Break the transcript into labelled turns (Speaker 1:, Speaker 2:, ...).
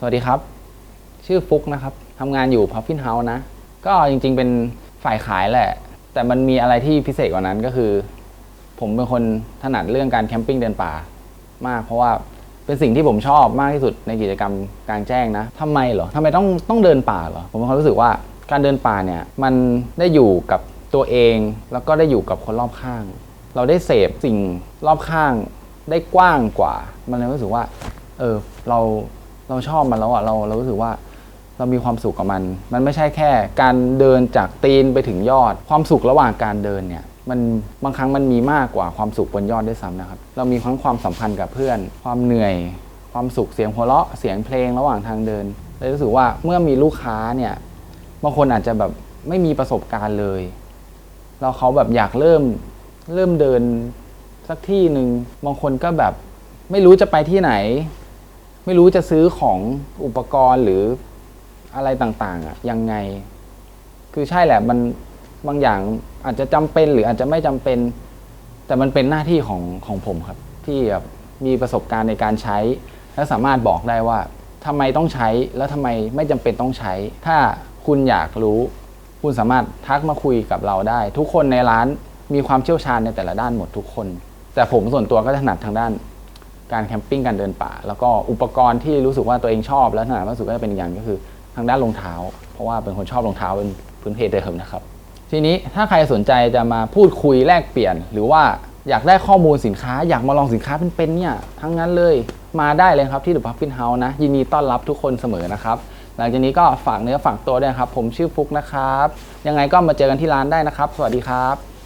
Speaker 1: สวัสดีครับ ชื่อฟุกนะครับทำงานอยู่พัฟฟินเฮาส์นะ ก็จริงๆเป็นฝ่ายขายแหละ แต่มันมีอะไรที่พิเศษกว่านั้นก็คือ ผมเป็นคนถนัดเรื่องการแคมปิ้งเดินป่ามาก เพราะว่าเป็นสิ่งที่ผมชอบมากที่สุดในกิจกรรมกลางแจ้งนะทำไมเหรอทำไมต้องต้องเดินป่าเหรอผมมีความรู้สึกว่าการเดินป่าเนี่ยมันได้อยู่กับตัวเองแล้วก็ได้อยู่กับคนรอบข้าง เราได้เสพสิ่งรอบข้างได้กว้างกว่า มันเลยรู้สึกว่า เออ เรา เราชอบมันแล้วอะเราเรารู้สึกว่าเรามีความสุขกับมัน มันไม่ใช่แค่การเดินจากตีนไปถึงยอด ความสุขระหว่างการเดินเนี่ย มันบางครั้งมันมีมากกว่าความสุขบนยอดด้วยซ้ำนะครับ เรามีทั้งความสัมพันธ์กับเพื่อน ความเหนื่อย ความสุขเสียงหัวเราะ เสียงเพลงระหว่างทางเดินเลยรู้สึกว่าเมื่อมีลูกค้าเนี่ย บางคนอาจจะแบบไม่มีประสบการณ์เลยแล้วเขาแบบอยากเริ่มเริ่มเดินสักที่หนึ่ง บางคนก็แบบไม่รู้จะไปที่ไหน ไม่รู้จะซื้อของอุปกรณ์หรืออะไรต่างๆอะยังไง คือใช่แหละมันบางอย่างอาจจะจำเป็นหรืออาจจะไม่จำเป็น แต่มันเป็นหน้าที่ของของผมครับ ที่แบบมีประสบการณ์ในการใช้ และสามารถบอกได้ว่าทำไมต้องใช้แล้วทำไมไม่จำเป็นต้องใช้ ถ้าคุณอยากรู้ คุณสามารถทักมาคุยกับเราได้ ทุกคนในร้านมีความเชี่ยวชาญในแต่ละด้านหมดทุกคน แต่ผมส่วนตัวก็ถนัดทางด้าน การแคมปิ้งการเดินป่า แล้วก็อุปกรณ์ที่รู้สึกว่าตัวเองชอบ และถนัดมากสุดก็จะเป็นอย่างก็คือทางด้านรองเท้า เพราะว่าเป็นคนชอบรองเท้าเป็นพื้นเพเดิมนะครับ ทีนี้ถ้าใครสนใจจะมาพูดคุยแลกเปลี่ยน หรือว่าอยากได้ข้อมูลสินค้า อยากมาลองสินค้าเป็นๆเนี่ยทั้งนั้นเลยมาได้เลยครับที่ The Puffin House นะยินดีต้อนรับทุกคนเสมอนะครับหลังจากนี้ก็ฝากเนื้อฝากตัวด้วยครับ ผมชื่อฟุกนะครับ ยังไงก็มาเจอกันที่ร้านได้นะครับ สวัสดีครับ